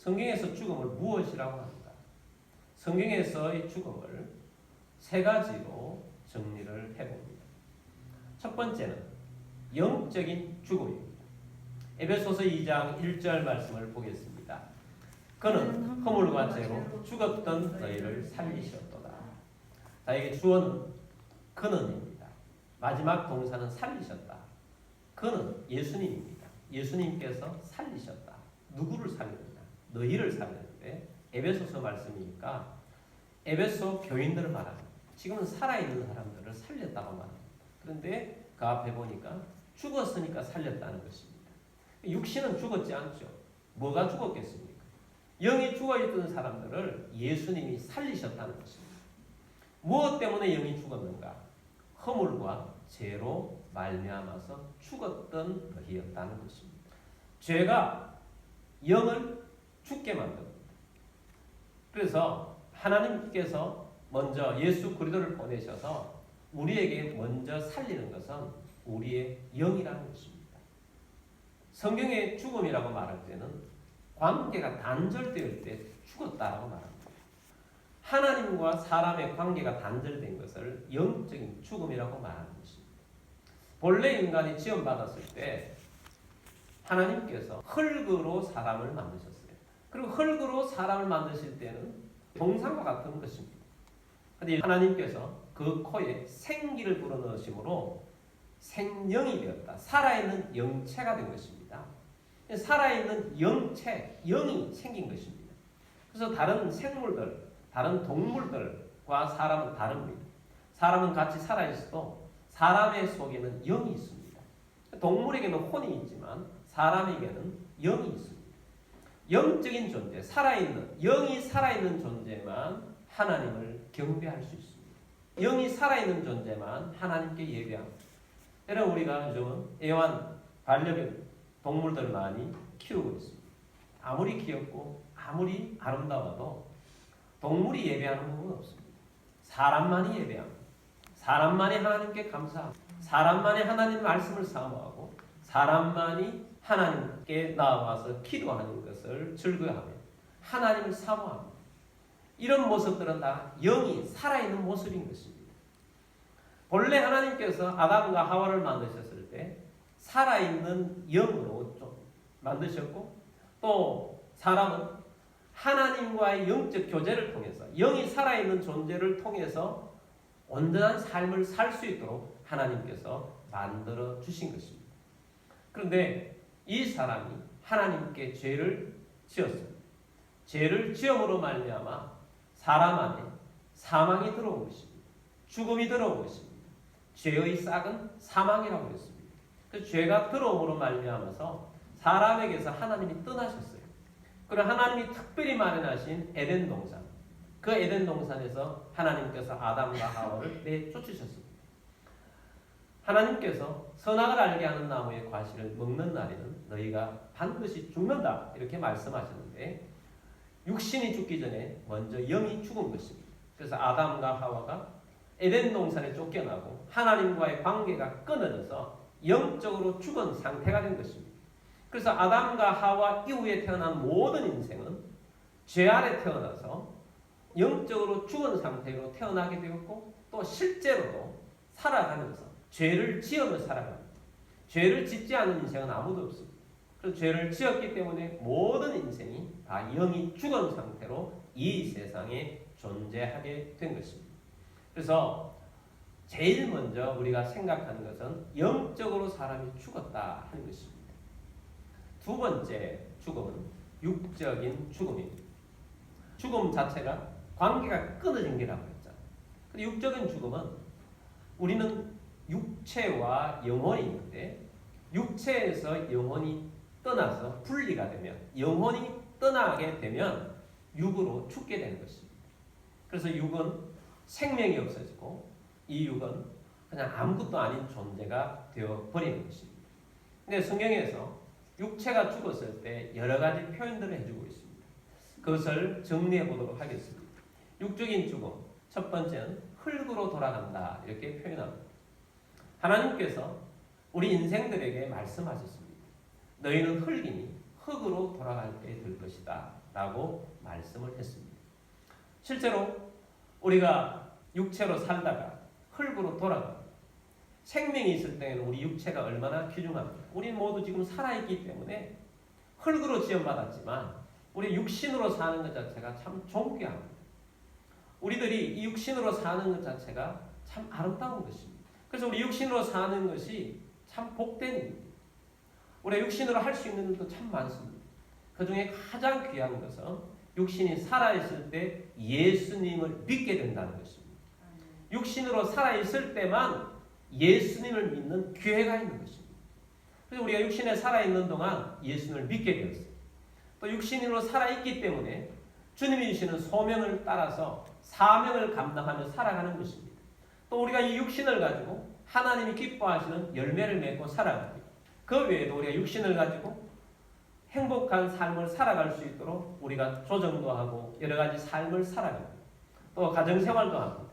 성경에서 죽음을 무엇이라고 합니다. 성경에서의 죽음을 세 가지로 정리를 해봅니다. 첫 번째는 영적인 죽음입니다. 에베소서 2장 1절 말씀을 보겠습니다. 그는 허물과 죄로 죽었던 너희를 살리셨도다. 나에게 주어는 그는입니다. 마지막 동사는 살리셨다. 그는 예수님입니다. 예수님께서 살리셨다. 누구를 살렸느냐? 너희를 살렸는데 에베소서 말씀이니까 에베소 교인들을 말합니다. 지금은 살아있는 사람들을 살렸다고 말합니다. 그런데 그 앞에 보니까 죽었으니까 살렸다는 것입니다. 육신은 죽었지 않죠. 뭐가 죽었겠습니까? 영이 죽어있던 사람들을 예수님이 살리셨다는 것입니다. 무엇 때문에 영이 죽었는가? 허물과 죄로 말미암아서 죽었던 너희였다는 것입니다. 죄가 영을 죽게 만듭니다. 그래서 하나님께서 먼저 예수 그리스도를 보내셔서 우리에게 먼저 살리는 것은 우리의 영이라는 것입니다. 성경의 죽음이라고 말할 때는 관계가 단절되을 때 죽었다라고 말합니다. 하나님과 사람의 관계가 단절된 것을 영적인 죽음이라고 말하는 것입니다. 본래 인간이 지원받았을 때 하나님께서 흙으로 사람을 만드셨어요. 그리고 흙으로 사람을 만드실 때는 동상과 같은 것입니다. 근데 하나님께서 그 코에 생기를 불어넣으심으로 생명이 되었다. 살아있는 영체가 된 것입니다. 살아있는 영체, 영이 생긴 것입니다. 그래서 다른 생물들, 다른 동물들과 사람은 다릅니다. 사람은 같이 살아있어도 사람의 속에는 영이 있습니다. 동물에게는 혼이 있지만 사람에게는 영이 있습니다. 영적인 존재, 살아있는, 영이 살아있는 존재만 하나님을 경배할 수 있습니다. 영이 살아있는 존재만 하나님께 예배합니다. 여러분 우리가 요즘은 애완 반려견 동물들 많이 키우고 있습니다. 아무리 귀엽고 아무리 아름다워도 동물이 예배하는 부분은 없습니다. 사람만이 예배합니다. 사람만이 하나님께 감사합니다. 사람만이 하나님 말씀을 사모하고 사람만이 하나님께 나와서 기도하는 것을 즐거워하며 하나님을 사모합니다. 이런 모습들은 다 영이 살아있는 모습인 것입니다. 본래 하나님께서 아담과 하와를 만드셨을 때 살아있는 영으로 좀 만드셨고 또 사람은 하나님과의 영적 교제를 통해서 영이 살아있는 존재를 통해서 온전한 삶을 살 수 있도록 하나님께서 만들어 주신 것입니다. 그런데 이 사람이 하나님께 죄를 지었습니다. 죄를 지음으로 말미암아 사람 안에 사망이 들어온 것입니다. 죽음이 들어온 것입니다. 죄의 싹은 사망이라고 했습니다. 그 죄가 들어옴으로 말미암아서 사람에게서 하나님이 떠나셨어요. 그리고 하나님이 특별히 마련하신 에덴 동산, 그 에덴 동산에서 하나님께서 아담과 하와를 내쫓으셨습니다. 하나님께서 선악을 알게 하는 나무의 과실을 먹는 날에는 너희가 반드시 죽는다 이렇게 말씀하셨는데 육신이 죽기 전에 먼저 영이 죽은 것입니다. 그래서 아담과 하와가 에덴 동산에 쫓겨나고 하나님과의 관계가 끊어져서 영적으로 죽은 상태가 된 것입니다. 그래서 아담과 하와 이후에 태어난 모든 인생은 죄 아래 태어나서 영적으로 죽은 상태로 태어나게 되었고 또 실제로도 살아가면서 죄를 지으며 살아갑니다. 죄를 짓지 않는 인생은 아무도 없습니다. 그래서 죄를 지었기 때문에 모든 인생이 다 영이 죽은 상태로 이 세상에 존재하게 된 것입니다. 그래서 제일 먼저 우리가 생각하는 것은 영적으로 사람이 죽었다 하는 것입니다. 두 번째 죽음은 육적인 죽음입니다. 죽음 자체가 관계가 끊어진 게라고 했잖아요. 근데 육적인 죽음은 우리는 육체와 영혼이 있는데 육체에서 영혼이 떠나서 분리가 되면 영혼이 떠나게 되면 육으로 죽게 되는 것입니다. 그래서 육은 생명이 없어지고 이 육은 그냥 아무것도 아닌 존재가 되어 버리는 것입니다. 근데 성경에서 육체가 죽었을 때 여러 가지 표현들을 해주고 있습니다. 그것을 정리해 보도록 하겠습니다. 육적인 죽음 첫 번째는 흙으로 돌아간다 이렇게 표현합니다. 하나님께서 우리 인생들에게 말씀하셨습니다. 너희는 흙이니 흙으로 돌아갈 살게 될 것이다. 라고 말씀을 했습니다. 실제로 우리가 육체로 살다가 흙으로 돌아가 생명이 있을 때에는 우리 육체가 얼마나 귀중합니까? 우리 모두 지금 살아있기 때문에 흙으로 지원받았지만 우리 육신으로 사는 것 자체가 참 존귀합니다. 우리들이 이 육신으로 사는 것 자체가 참 아름다운 것입니다. 그래서 우리 육신으로 사는 것이 참 복된 일입니다. 우리 육신으로 할 수 있는 일도 참 많습니다. 그 중에 가장 귀한 것은 육신이 살아있을 때 예수님을 믿게 된다는 것입니다. 육신으로 살아있을 때만 예수님을 믿는 기회가 있는 것입니다. 그래서 우리가 육신에 살아있는 동안 예수님을 믿게 되었어요. 또 육신으로 살아있기 때문에 주님이 주시는 소명을 따라서 사명을 감당하며 살아가는 것입니다. 또 우리가 이 육신을 가지고 하나님이 기뻐하시는 열매를 맺고 살아갑니다. 그 외에도 우리가 육신을 가지고 행복한 삶을 살아갈 수 있도록 우리가 조정도 하고 여러 가지 삶을 살아갑니다. 또 가정생활도 합니다.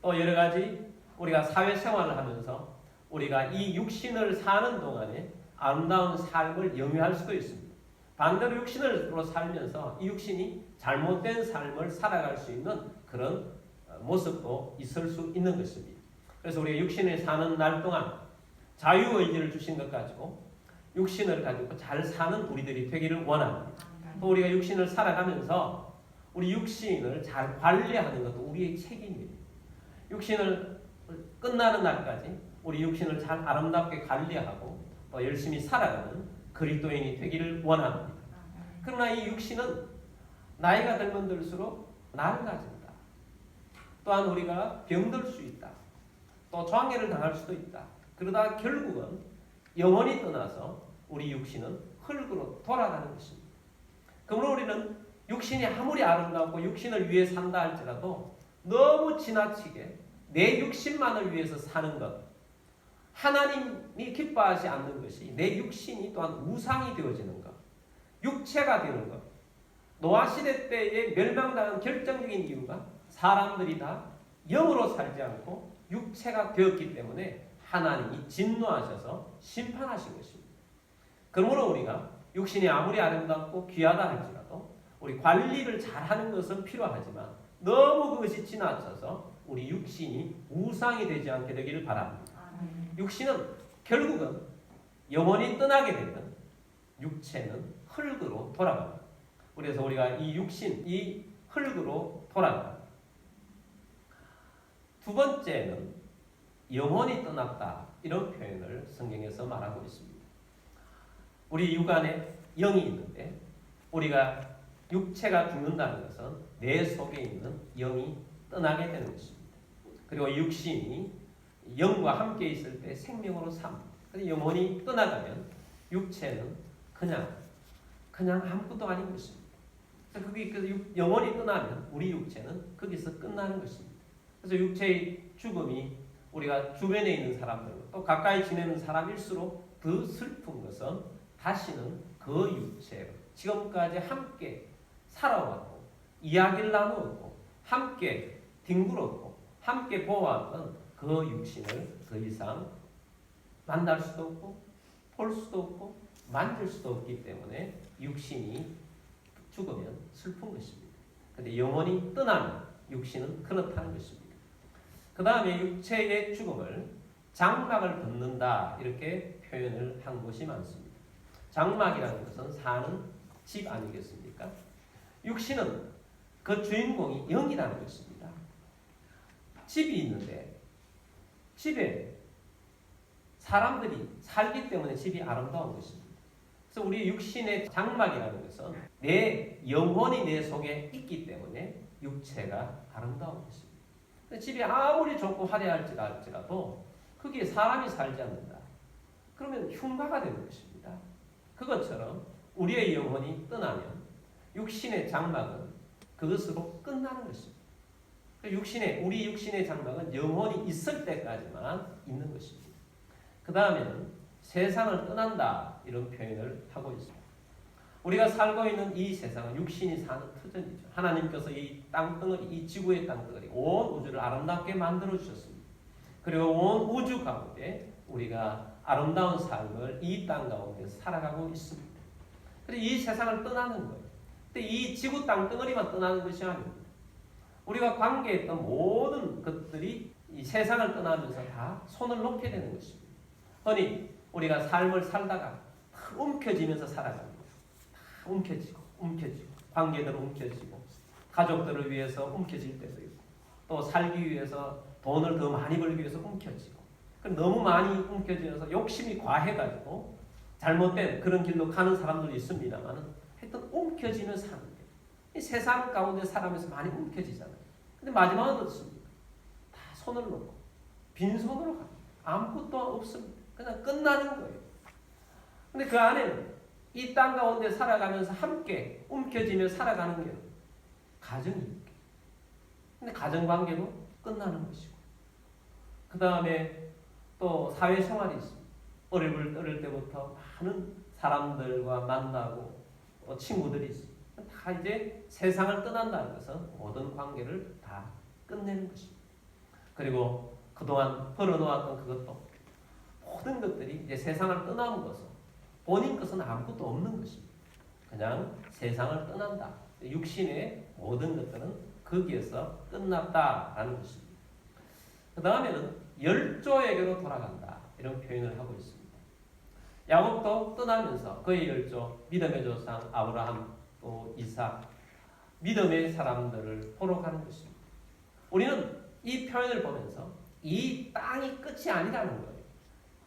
또 여러 가지 우리가 사회생활을 하면서 우리가 이 육신을 사는 동안에 아름다운 삶을 영위할 수도 있습니다. 반대로 육신으로 살면서 이 육신이 잘못된 삶을 살아갈 수 있는 그런 모습도 있을 수 있는 것입니다. 그래서 우리가 육신에 사는 날 동안 자유의지를 주신 것 가지고 육신을 가지고 잘 사는 우리들이 되기를 원합니다. 또 우리가 육신을 살아가면서 우리 육신을 잘 관리하는 것도 우리의 책임입니다. 육신을 끝나는 날까지 우리 육신을 잘 아름답게 관리하고 또 열심히 살아가는 그리스도인이 되기를 원합니다. 그러나 이 육신은 나이가 들면 들수록 가진다. 또한 우리가 병들 수 있다. 또 장애를 당할 수도 있다. 그러다 결국은 영원히 떠나서 우리 육신은 흙으로 돌아가는 것입니다. 그러므로 우리는 육신이 아무리 아름답고 육신을 위해 산다 할지라도 너무 지나치게 내 육신만을 위해서 사는 것, 하나님이 기뻐하지 않는 것이 내 육신이 또한 우상이 되어지는 것, 육체가 되는 것. 노아 시대 때에 멸망당한 결정적인 이유가 사람들이 다 영으로 살지 않고 육체가 되었기 때문에 하나님이 진노하셔서 심판하신 것입니다. 그러므로 우리가 육신이 아무리 아름답고 귀하다 할지라도 우리 관리를 잘하는 것은 필요하지만 너무 그것이 지나쳐서 우리 육신이 우상이 되지 않게 되기를 바랍니다. 육신은 결국은 영원히 떠나게 되면 육체는 흙으로 돌아갑니다. 그래서 우리가 이 육신, 이 흙으로 돌아갑니다. 두 번째는 영원히 떠났다. 이런 표현을 성경에서 말하고 있습니다. 우리 육안에 영이 있는데 우리가 육체가 죽는다는 것은 내 속에 있는 영이 떠나게 되는 것입니다. 그리고 육신이 영과 함께 있을 때 생명으로 삼. 영혼이 떠나가면 육체는 그냥 그냥 아무것도 아닌 것입니다. 그게 그 영혼이 떠나면 우리 육체는 거기서 끝나는 것입니다. 그래서 육체의 죽음이 우리가 주변에 있는 사람들 또 가까이 지내는 사람일수록 더 슬픈 것은 다시는 그 육체로 지금까지 함께 살아왔고 이야기를 나누었고 함께 뒹굴었고 함께 보았던 그 육신을 더 이상 만날 수도 없고 볼 수도 없고 만질 수도 없기 때문에 육신이 죽으면 슬픈 것입니다. 근데 영혼이 떠나면 육신은 그렇다는 것입니다. 그 다음에 육체의 죽음을 장막을 벗는다 이렇게 표현을 한 곳이 많습니다. 장막이라는 것은 사는 집 아니겠습니까? 육신은 그 주인공이 영이라는 것입니다. 집이 있는데 집에 사람들이 살기 때문에 집이 아름다운 것입니다. 그래서 우리 육신의 장막이라는 것은 내 영혼이 내 속에 있기 때문에 육체가 아름다운 것입니다. 집이 아무리 좋고 화려할지라도 거기에 사람이 살지 않는다. 그러면 흉가가 되는 것입니다. 그것처럼 우리의 영혼이 떠나면 육신의 장막은 그것으로 끝나는 것입니다. 육신의 우리 육신의 장막은 영혼이 있을 때까지만 있는 것입니다. 그 다음에는 세상을 떠난다 이런 표현을 하고 있습니다. 우리가 살고 있는 이 세상은 육신이 사는 터전이죠. 하나님께서 이 땅덩어리, 이 지구의 땅덩어리, 온 우주를 아름답게 만들어 주셨습니다. 그리고 온 우주 가운데 우리가 아름다운 삶을 이 땅 가운데 살아가고 있습니다. 그래서 이 세상을 떠나는 거예요. 근데 이 지구 땅 덩어리만 떠나는 것이 아닙니다. 우리가 관계했던 모든 것들이 이 세상을 떠나면서 다 손을 놓게 되는 것입니다. 흔히 우리가 삶을 살다가 다 움켜쥐면서 살아가는 거예요. 다 움켜쥐고 움켜쥐고 관계들 움켜쥐고 가족들을 위해서 움켜질 때도 있고 또 살기 위해서 돈을 더 많이 벌기 위해서 움켜쥐고 그 너무 많이 움켜쥐어서 욕심이 과해가지고 잘못된 그런 길로 가는 사람들도 있습니다만은 하여튼 움켜쥐는 사람들 이 세상 가운데 살아면서 많이 움켜지잖아요. 근데 마지막은 어떻습니까? 다 손을 놓고 빈손으로 가 아무것도 없습니다. 그냥 끝나는 거예요. 근데 그 안에는 이 땅 가운데 살아가면서 함께 움켜쥐며 살아가는 게 가정이 있게. 근데 가정 관계도 끝나는 것이고. 그 다음에 또 사회생활이 있습니다. 어릴, 어릴 때부터 많은 사람들과 만나고 또 친구들이 있습니다. 다 이제 세상을 떠난다는 것은 모든 관계를 다 끝내는 것입니다. 그리고 그동안 벌어놓았던 그것도 모든 것들이 이제 세상을 떠나는 것은 본인 것은 아무것도 없는 것입니다. 그냥 세상을 떠난다. 육신의 모든 것들은 거기에서 끝났다라는 것입니다. 그 다음에는 열조에게로 돌아간다. 이런 표현을 하고 있습니다. 야곱도 떠나면서 그의 열조, 믿음의 조상 아브라함, 또 이삭, 믿음의 사람들을 보러 가는 것입니다. 우리는 이 표현을 보면서 이 땅이 끝이 아니라는 거예요.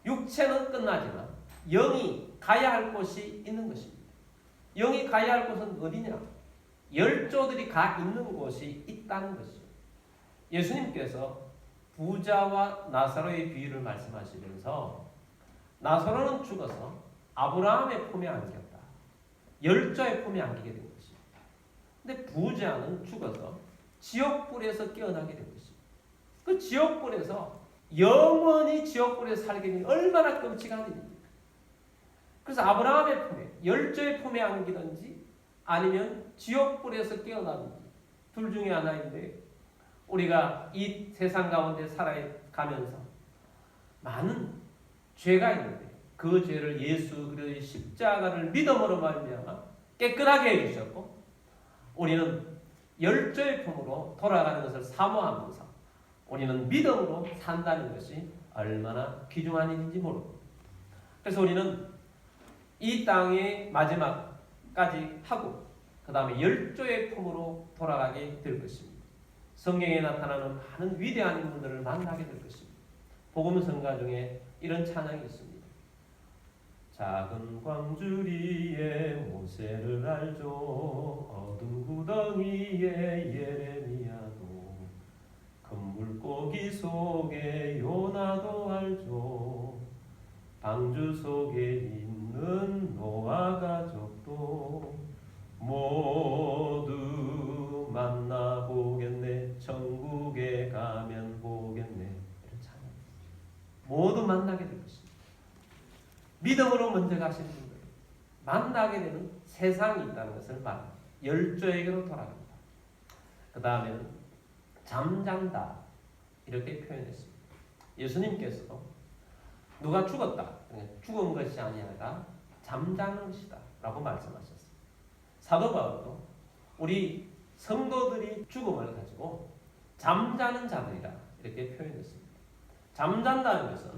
육체는 끝나지만 영이 가야 할 곳이 있는 것입니다. 영이 가야 할 곳은 어디냐? 열조들이 가 있는 곳이 있다는 것이죠. 예수님께서 부자와 나사로의 비유를 말씀하시면서 나사로는 죽어서 아브라함의 품에 안겼다. 열조의 품에 안기게 된 것입니다. 근데 부자는 죽어서 지옥불에서 깨어나게 된 것입니다. 그 지옥불에서 영원히 지옥불에서 살게 되니 얼마나 끔찍한 일입니까? 그래서 아브라함의 품에, 열조의 품에 안기든지 아니면 지옥불에서 깨어나든지 둘 중에 하나인데 우리가 이 세상 가운데 살아가면서 많은 죄가 있는데 그 죄를 예수 그리스도의 십자가를 믿음으로 말미암아 깨끗하게 해주셨고 우리는 열조의 품으로 돌아가는 것을 사모하면서 우리는 믿음으로 산다는 것이 얼마나 귀중한 일인지 모릅니다. 그래서 우리는 이 땅의 마지막까지 하고 그 다음에 열조의 품으로 돌아가게 될 것입니다. 성경에 나타나는 많은 위대한 인물들을 만나게 될 것입니다. 복음 성가 중에 이런 찬양이 있습니다. 작은 광주리에 모세를 알죠 어둠 구덩이에 예레미야도 큰 물고기 속에 요나도 알죠 방주 속에 있는 노아 가족도 모두 만나보겠네. 천국에 가면 보겠네. 모두 만나게 될 것입니다. 믿음으로 먼저 가시는 분들 만나게 되는 세상이 있다는 것을 말 열조에게로 돌아갑니다. 그 다음에는 잠잔다. 이렇게 표현했습니다. 예수님께서도 누가 죽었다. 죽은 것이 아니라 잠자는 것이다 라고 말씀하셨습니다. 사도 바울도 우리 성도들이 죽음을 가지고 잠자는 자들이다 이렇게 표현했습니다. 잠잔다는 것은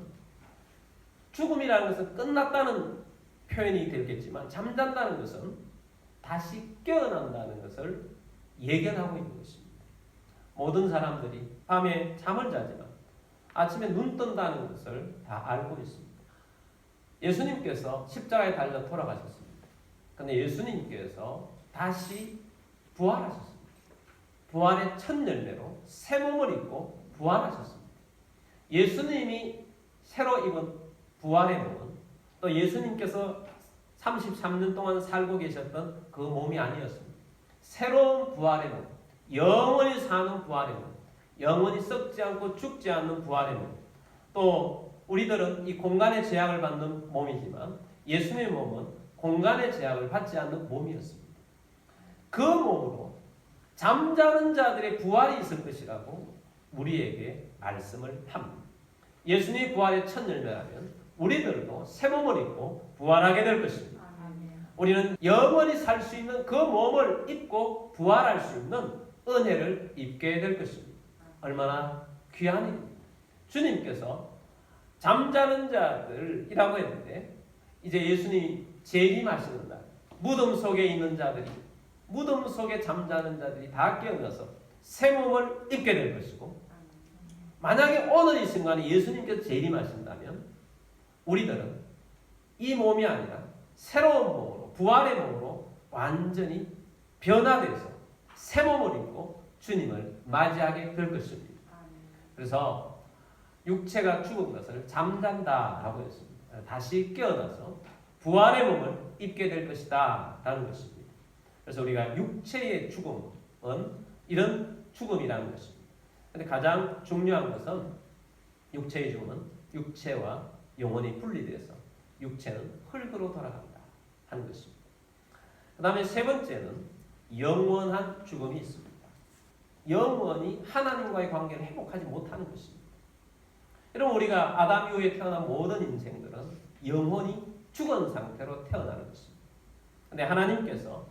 죽음이라는 것은 끝났다는 표현이 되겠지만 잠잔다는 것은 다시 깨어난다는 것을 예견하고 있는 것입니다. 모든 사람들이 밤에 잠을 자지만 아침에 눈 뜬다는 것을 다 알고 있습니다. 예수님께서 십자가에 달려 돌아가셨습니다. 근데 예수님께서 다시 부활하셨습니다. 부활의 첫 열매로 새 몸을 입고 부활하셨습니다. 예수님이 새로 입은 부활의 몸은 또 예수님께서 33년 동안 살고 계셨던 그 몸이 아니었습니다. 새로운 부활의 몸, 영원히 사는 부활의 몸, 영원히 썩지 않고 죽지 않는 부활의 몸. 또 우리들은 이 공간의 제약을 받는 몸이지만 예수님의 몸은 공간의 제약을 받지 않는 몸이었습니다. 그 몸으로 잠자는 자들의 부활이 있을 것이라고 우리에게 말씀을 합니다. 예수님의 부활의 첫 열매라면 우리들도 새 몸을 입고 부활하게 될 것입니다. 우리는 영원히 살 수 있는 그 몸을 입고 부활할 수 있는 은혜를 입게 될 것입니다. 얼마나 귀한 일입니다. 주님께서 잠자는 자들이라고 했는데 이제 예수님이 재림하시는 날 무덤 속에 있는 자들이 무덤 속에 잠자는 자들이 다 깨어나서 새 몸을 입게 될 것이고 만약에 오늘 이 순간에 예수님께서 재림하신다면 우리들은 이 몸이 아니라 새로운 몸으로 부활의 몸으로 완전히 변화돼서 새 몸을 입고 주님을 맞이하게 될 것입니다. 그래서 육체가 죽은 것을 잠잔다라고 했습니다. 다시 깨어나서 부활의 몸을 입게 될 것이다 라는 것입니다. 그래서 우리가 육체의 죽음은 이런 죽음이라는 것입니다. 근데 가장 중요한 것은 육체의 죽음은 육체와 영혼이 분리돼서 육체는 흙으로 돌아간다 하는 것입니다. 그 다음에 세 번째는 영원한 죽음이 있습니다. 영원히 하나님과의 관계를 회복하지 못하는 것입니다. 여러분 우리가 아담 이후에 태어난 모든 인생들은 영혼이 죽은 상태로 태어나는 것입니다. 근데 하나님께서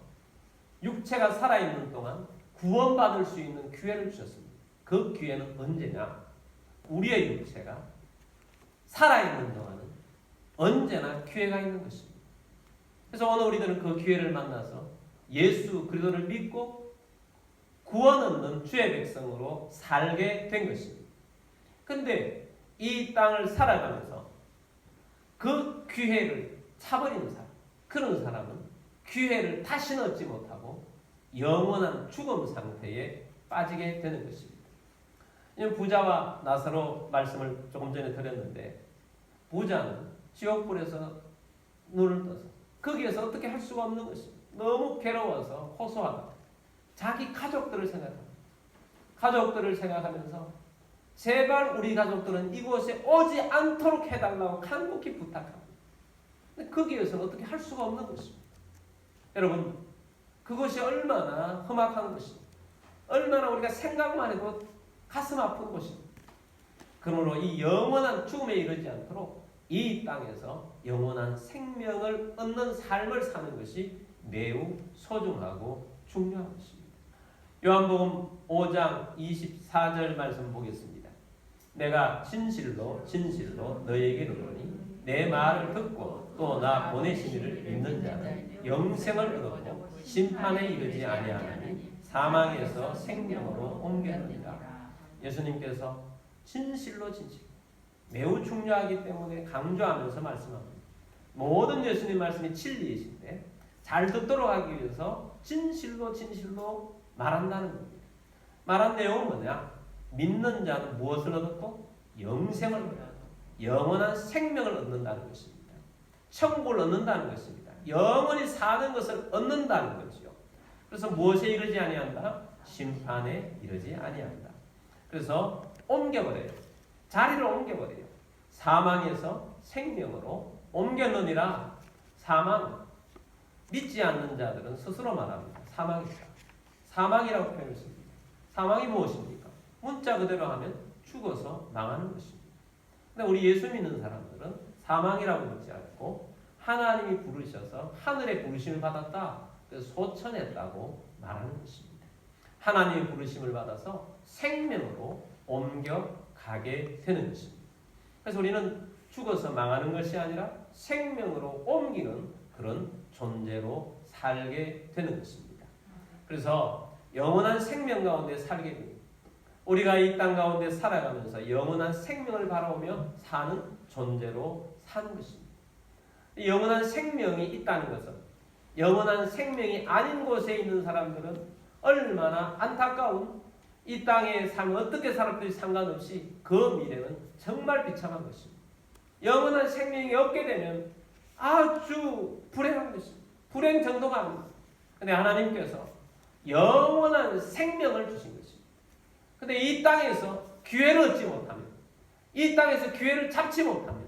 육체가 살아있는 동안 구원받을 수 있는 기회를 주셨습니다. 그 기회는 언제냐? 우리의 육체가 살아있는 동안은 언제나 기회가 있는 것입니다. 그래서 오늘 우리들은 그 기회를 만나서 예수 그리스도를 믿고 구원 얻는 주의 백성으로 살게 된 것입니다. 근데 이 땅을 살아가면서 그 기회를 차버리는 사람, 그런 사람은 기회를 다시 얻지 못하고 영원한 죽음 상태에 빠지게 되는 것입니다. 부자와 나사로 말씀을 조금 전에 드렸는데 부자는 지옥불에서 눈을 떠서 거기에서 어떻게 할 수가 없는 것입니다. 너무 괴로워서 호소하다. 자기 가족들을 생각합니다. 가족들을 생각하면서 제발 우리 가족들은 이곳에 오지 않도록 해달라고 간곡히 부탁합니다. 근데 거기에서는 어떻게 할 수가 없는 것입니다. 여러분, 그것이 얼마나 험악한 것입니다. 얼마나 우리가 생각만 해도 가슴 아픈 것입니다. 그러므로 이 영원한 죽음에 이르지 않도록 이 땅에서 영원한 생명을 얻는 삶을 사는 것이 매우 소중하고 중요한 것입니다. 요한복음 5장 24절 말씀 보겠습니다. 내가 진실로 진실로 너에게 이르노니 내 말을 듣고 또 나 보내신 이를 믿는 자는 영생을 얻고 심판에 이르지 아니하나니 사망에서 생명으로 옮겨느니라. 예수님께서 진실로 진실 매우 중요하기 때문에 강조하면서 말씀합니다. 모든 예수님 말씀이 진리이신데 잘 듣도록 하기 위해서 진실로 진실로 말한다는 겁니다. 말한 내용은 뭐냐? 믿는 자는 무엇을 얻었고 영생을 얻었고 영원한 생명을 얻는다는 것입니다. 천국을 얻는다는 것입니다. 영원히 사는 것을 얻는다는 거죠. 그래서 무엇에 이르지 아니한다? 심판에 이르지 아니한다. 그래서 옮겨버려요. 자리를 옮겨버려요. 사망에서 생명으로 옮겼느니라 사망. 믿지 않는 자들은 스스로 말합니다. 사망이다. 사망이라고 표현했습니다. 사망이 무엇입니까? 문자 그대로 하면 죽어서 망하는 것입니다. 근데 우리 예수 믿는 사람들은 사망이라고 묻지 않고 하나님이 부르셔서 하늘의 부르심을 받았다. 그래서 소천했다고 말하는 것입니다. 하나님의 부르심을 받아서 생명으로 옮겨가게 되는 것입니다. 그래서 우리는 죽어서 망하는 것이 아니라 생명으로 옮기는 그런 존재로 살게 되는 것입니다. 그래서 영원한 생명 가운데 살게 됩니다. 우리가 이 땅 가운데 살아가면서 영원한 생명을 바라보며 사는 존재로 사는 것입니다. 영원한 생명이 있다는 것은 영원한 생명이 아닌 곳에 있는 사람들은 얼마나 안타까운 이 땅의 삶을 어떻게 살았든지 상관없이 그 미래는 정말 비참한 것입니다. 영원한 생명이 없게 되면 아주 불행한 것입니다. 불행 정도가 아닙니다. 근데 하나님께서 영원한 생명을 주신 것입니다. 근데 이 땅에서 기회를 얻지 못하면, 이 땅에서 기회를 잡지 못하면,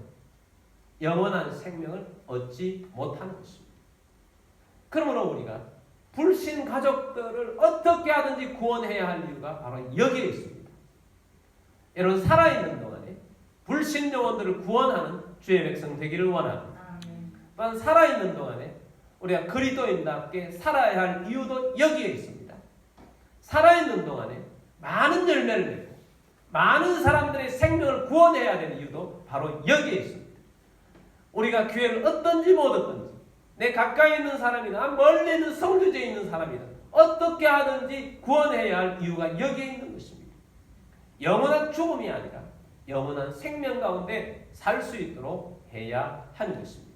영원한 생명을 얻지 못하는 것입니다. 그러므로 우리가 불신 가족들을 어떻게 하든지 구원해야 할 이유가 바로 여기에 있습니다. 여러분 살아있는 동안에 불신 영혼들을 구원하는 주의 백성 되기를 원합니다. 또한 살아있는 동안에 우리가 그리스도인답게 살아야 할 이유도 여기에 있습니다. 살아있는 동안에 많은 열매를 맺고 많은 사람들의 생명을 구원해야 되는 이유도 바로 여기에 있습니다. 우리가 교회를 어떤지 못 어떤지 내 가까이 있는 사람이나 멀리 있는 성교제에 있는 사람이나 어떻게 하든지 구원해야 할 이유가 여기에 있는 것입니다. 영원한 죽음이 아니라 영원한 생명 가운데 살 수 있도록 해야 하는 것입니다.